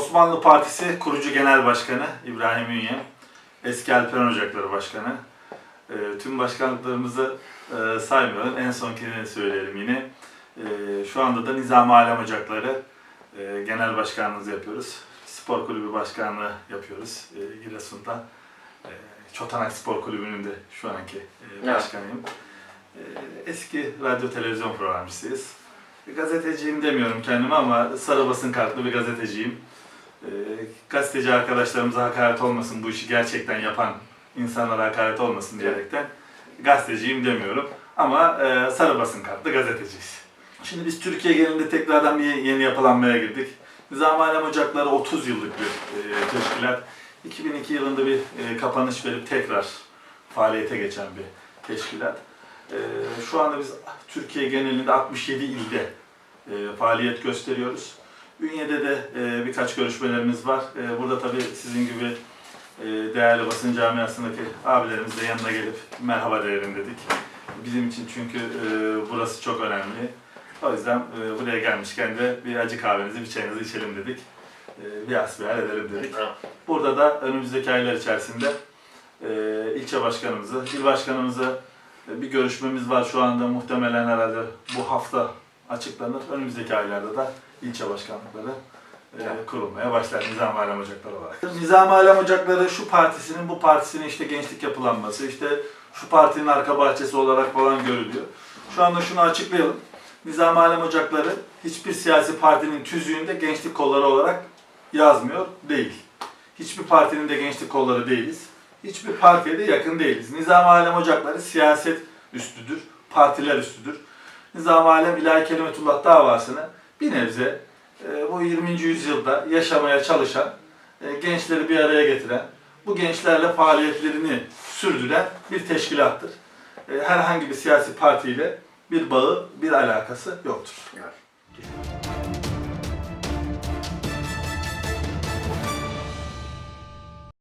Osmanlı Partisi kurucu genel başkanı İbrahim Ünye, eski Alperen Ocakları Başkanı. Ee, tüm başkanlıklarımızı e, saymıyorum. En sonkini söyleyelim yine. Ee, şu anda da Nizami Alem Ocakları e, genel başkanlığımızı yapıyoruz. Spor kulübü başkanlığı yapıyoruz e, Giresun'da. E, Çotanak Spor Kulübü'nün de şu anki e, başkanıyım. E, eski radyo televizyon programcısıyız. Gazeteciyim demiyorum kendime ama sarı basın kartlı bir gazeteciyim. Ee, gazeteci arkadaşlarımıza hakaret olmasın, bu işi gerçekten yapan insanlara hakaret olmasın diyerekten gazeteciyim demiyorum. Ama e, sarı basın kartlı gazeteciyiz. Şimdi biz Türkiye genelinde tekrardan bir yeni yapılanmaya girdik. Nizami Alem Ocakları 30 yıllık bir e, teşkilat. 2002 yılında bir e, kapanış verip tekrar faaliyete geçen bir teşkilat. E, şu anda biz Türkiye genelinde 67 ilde e, faaliyet gösteriyoruz. Ünye'de de e, birkaç görüşmelerimiz var. E, burada tabii sizin gibi e, değerli basın camiasındaki abilerimiz de yanına gelip merhaba diyelim dedik. Bizim için çünkü e, burası çok önemli. O yüzden e, buraya gelmişken de bir acı kahvenizi, bir çayınızı içelim dedik. E, bir asbihal edelim dedik. Burada da önümüzdeki aylar içerisinde e, ilçe başkanımızı, il başkanımızı e, bir görüşmemiz var şu anda muhtemelen herhalde bu hafta açıklanır. Önümüzdeki aylarda da ilçe başkanlıkları e, kurulmaya başlar Nizami Alem Ocakları olarak. Nizami Alem Ocakları şu partisinin bu partisinin işte gençlik yapılanması, işte şu partinin arka bahçesi olarak falan görülüyor. Şu anda şunu açıklayalım. Nizami Alem Ocakları hiçbir siyasi partinin tüzüğünde gençlik kolları olarak yazmıyor değil. Hiçbir partinin de gençlik kolları değiliz. Hiçbir partiye de yakın değiliz. Nizami Alem Ocakları siyaset üstüdür, partiler üstüdür. Nizami Alem İlahi Kelimetullah davasını bir nebze e, bu 20. yüzyılda yaşamaya çalışan, e, gençleri bir araya getiren, bu gençlerle faaliyetlerini sürdüren bir teşkilattır. E, herhangi bir siyasi partiyle bir bağı, bir alakası yoktur. Evet.